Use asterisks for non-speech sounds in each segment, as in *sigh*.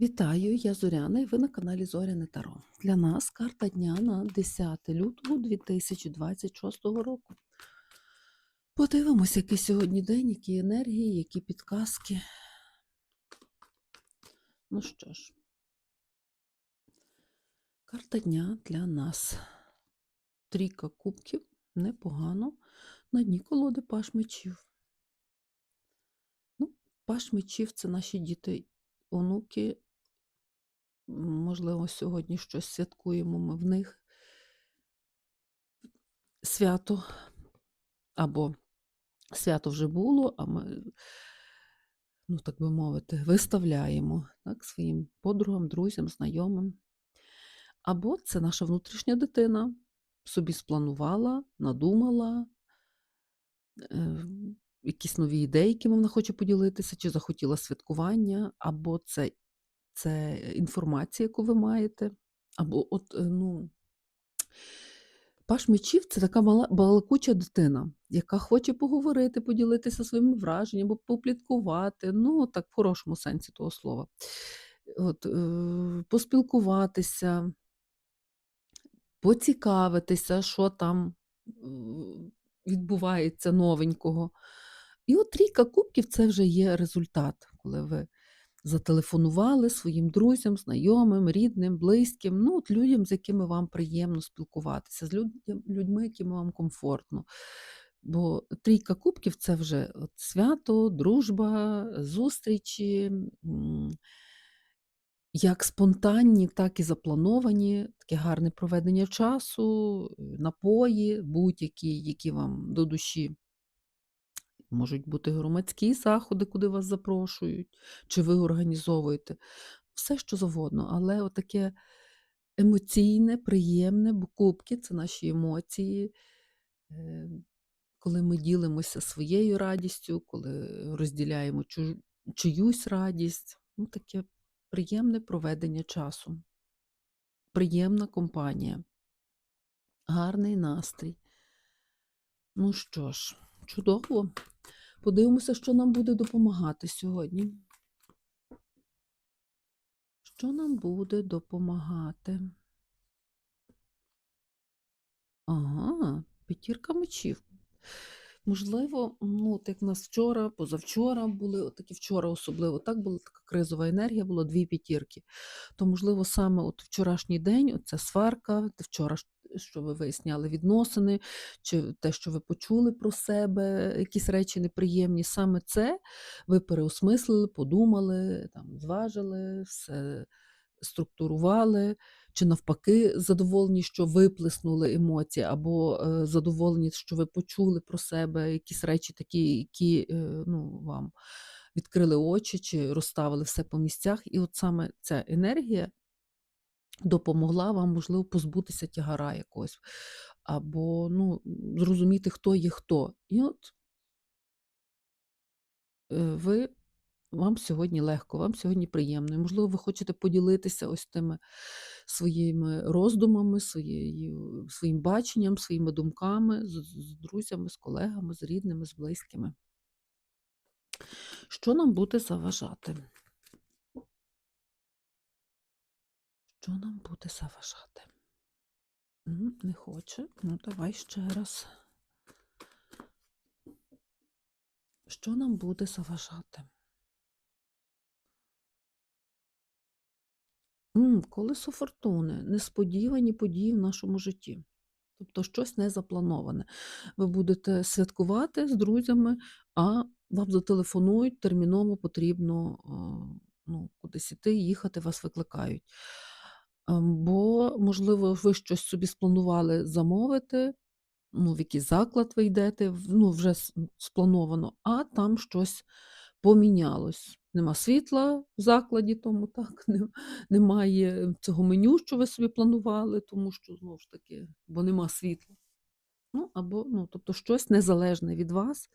Вітаю, я Зоряна і ви на каналі Зоряне Таро. Для нас карта дня на 10 лютого 2026 року. Подивимося, який сьогодні день, які енергії, які підказки. Ну що ж, карта дня для нас. Трійка кубків, непогано. На дні колоди паш мечів. Ну, паш мечів це наші діти, онуки, Можливо, сьогодні щось святкуємо ми в них свято, або свято вже було, а ми, ну так би мовити, виставляємо так, своїм подругам, друзям, знайомим. Або це наша внутрішня дитина собі спланувала, надумала. Е, якісь нові ідеї, якими вона хоче поділитися, чи захотіла святкування, або це це інформація, яку ви маєте. Або от, е, ну, Паш мечів це така мала балакуча дитина, яка хоче поговорити, поділитися своїми враженнями, попліткувати, ну, так, в хорошому сенсі того слова. От, е, Поспілкуватися, поцікавитися, що там відбувається новенького. І от трійка кубків це вже є результат, коли ви зателефонували своїм друзям, знайомим, рідним, близьким, ну, от людям, з якими вам приємно спілкуватися, з людьми, яким вам комфортно. Бо трійка кубків це вже от свято, дружба, зустрічі, як спонтанні, так і заплановані, таке гарне проведення часу, напої, будь-які, які вам до душі. Можуть бути громадські заходи, куди вас запрошують, чи ви організовуєте. Все, що завгодно, але отаке емоційне, приємне, бо кубки це наші емоції, е, коли ми ділимося своєю радістю, коли розділяємо чиюсь радість. Ну, Таке приємне проведення часу, приємна компанія, гарний настрій. Ну що ж, чудово. Подивимося, що нам буде допомагати сьогодні. Що нам буде допомагати? Ага, п'ятірка мечів. Можливо, ну, от як в нас вчора, позавчора були, от такі вчора особливо, так була така кризова енергія, було дві п'ятірки. То, можливо, саме от вчорашній день, оця сварка, вчора що ви виясняли відносини, чи те, що ви почули про себе, якісь речі неприємні, саме це ви переосмислили, подумали, там, зважили, все структурували, чи навпаки, задоволені, що виплеснули емоції, або е, задоволені, що ви почули про себе якісь речі, такі, які е, ну, вам відкрили очі, чи розставили все по місцях. І от саме ця енергія допомогла вам, можливо, позбутися тягара якогось, або ну, зрозуміти, хто є хто. І от е, ви. Вам сьогодні легко, вам сьогодні приємно. І, можливо, ви хочете поділитися ось тими своїми роздумами, своєю, своїм баченням, своїми думками з, з друзями, з колегами, з рідними, з близькими. Що нам буде заважати? Що нам буде заважати? Не хоче. Ну, давай ще раз. Що нам буде заважати? Колесо фортуни. Несподівані події в нашому житті. Тобто щось незаплановане. Ви будете святкувати з друзями, а вам зателефонують, терміново потрібно ну, кудись іти, їхати, вас викликають. Ем, бо, можливо, ви щось собі спланували замовити, ну, в якийсь заклад ви йдете, ну, вже сплановано, а там щось помінялось. Нема світла в закладі, тому так, *laughs* немає цього меню, що ви собі планували, тому що, знову ж таки, бо нема світла. Ну, або, ну, Тобто щось незалежне від вас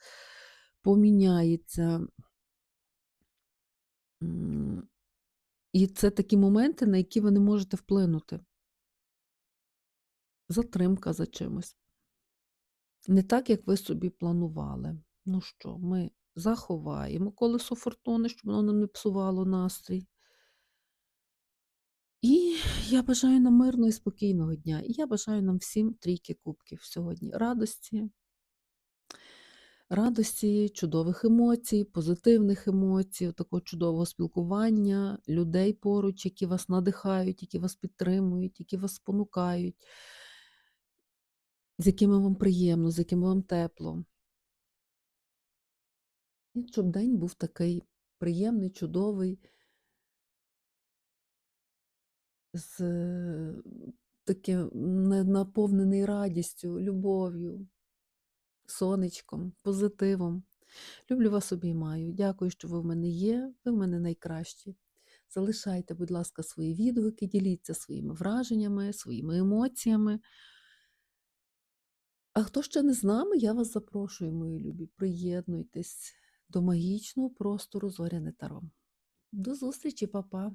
поміняється. І це такі моменти, на які ви не можете вплинути. Затримка за чимось. Не так, як ви собі планували. Ну що, ми заховаємо колесо фортуни, щоб воно не псувало настрій. І я бажаю нам мирного і спокійного дня. І я бажаю нам всім трійки кубків сьогодні. Радості, радості, чудових емоцій, позитивних емоцій, такого чудового спілкування, людей поруч, які вас надихають, які вас підтримують, які вас спонукають, з якими вам приємно, з якими вам тепло. І щоб день був такий приємний, чудовий, з е, таким не- наповнений радістю, любов'ю, сонечком, позитивом. Люблю вас обіймаю. Дякую, що ви в мене є. Ви в мене найкращі. Залишайте, будь ласка, свої відгуки, діліться своїми враженнями, своїми емоціями. А хто ще не з нами, я вас запрошую, мої любі. Приєднуйтесь до магічного простору Зоряне Таро. До зустрічі, па-па!